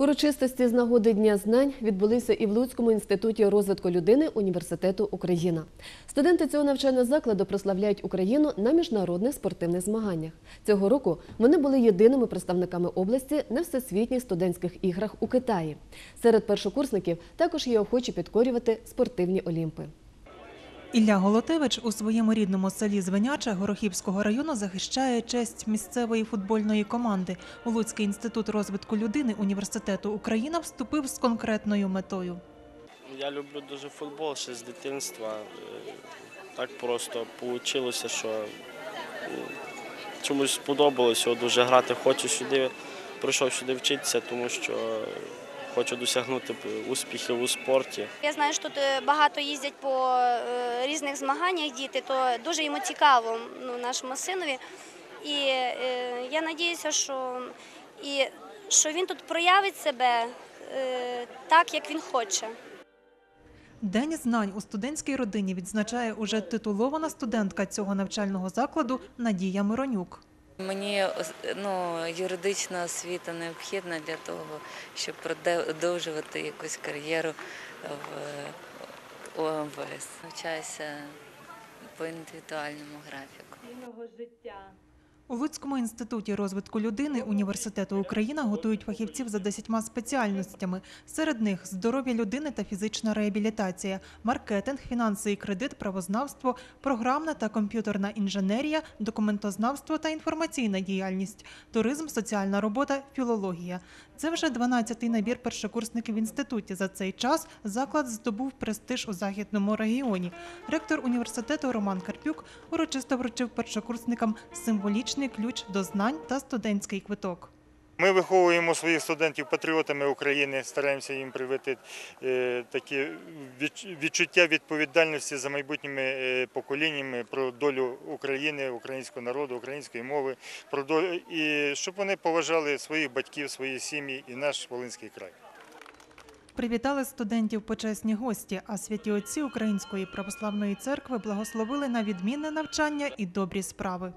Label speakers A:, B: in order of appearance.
A: Урочистості з нагоди Дня знань відбулися і в Луцькому інституті розвитку людини Університету Україна. Студенти цього навчального закладу прославляють Україну на міжнародних спортивних змаганнях. Цього року вони були єдиними представниками області на всесвітніх студентських іграх у Китаї. Серед першокурсників також є охочі підкорювати спортивні олімпи.
B: Ілля Голотевич у своєму рідному селі Звеняче Горохівського району захищає честь місцевої футбольної команди. У Луцький інститут розвитку людини Університету Україна вступив з конкретною метою.
C: Я люблю дуже футбол ще з дитинства. Е, Так просто вийшло, що чомусь сподобалось дуже грати. Хочу сюди, прийшов сюди вчитися, тому що хочу досягнути успіхів у спорті.
D: Я знаю, що тут е, багато їздять по е, різних змаганнях діти, то дуже йому цікаво ну, нашому синові. І е, я сподіваюся, що, і, що він тут проявить себе е, так, як він хоче.
B: День знань у студентській родині відзначає уже титулована студентка цього навчального закладу Надія Миронюк.
E: Мені ну, юридична освіта необхідна для того, щоб продовжувати якусь кар'єру в ОМВС. Навчаюся по індивідуальному графіку.
B: У Луцькому інституті розвитку людини Університету Україна готують фахівців за 10 спеціальностями. Серед них здоров'я людини та фізична реабілітація, маркетинг, фінанси і кредит, правознавство, програмна та комп'ютерна інженерія, документознавство та інформаційна діяльність, туризм, соціальна робота, філологія. Це вже 12-й набір першокурсників в інституті. За цей час заклад здобув престиж у західному регіоні. Ректор університету Роман Карпюк урочисто вручив першокурсникам символічний ключ до знань та студентський квиток.
F: Ми виховуємо своїх студентів патріотами України, стараємося їм привити е, такі відчуття відповідальності за майбутніми е, поколіннями про долю України, українського народу, української мови, про долю, і щоб вони поважали своїх батьків, свої сім'ї і наш Волинський край.
B: Привітали студентів почесні гості, а святі отці Української православної церкви благословили на відмінне навчання і добрі справи.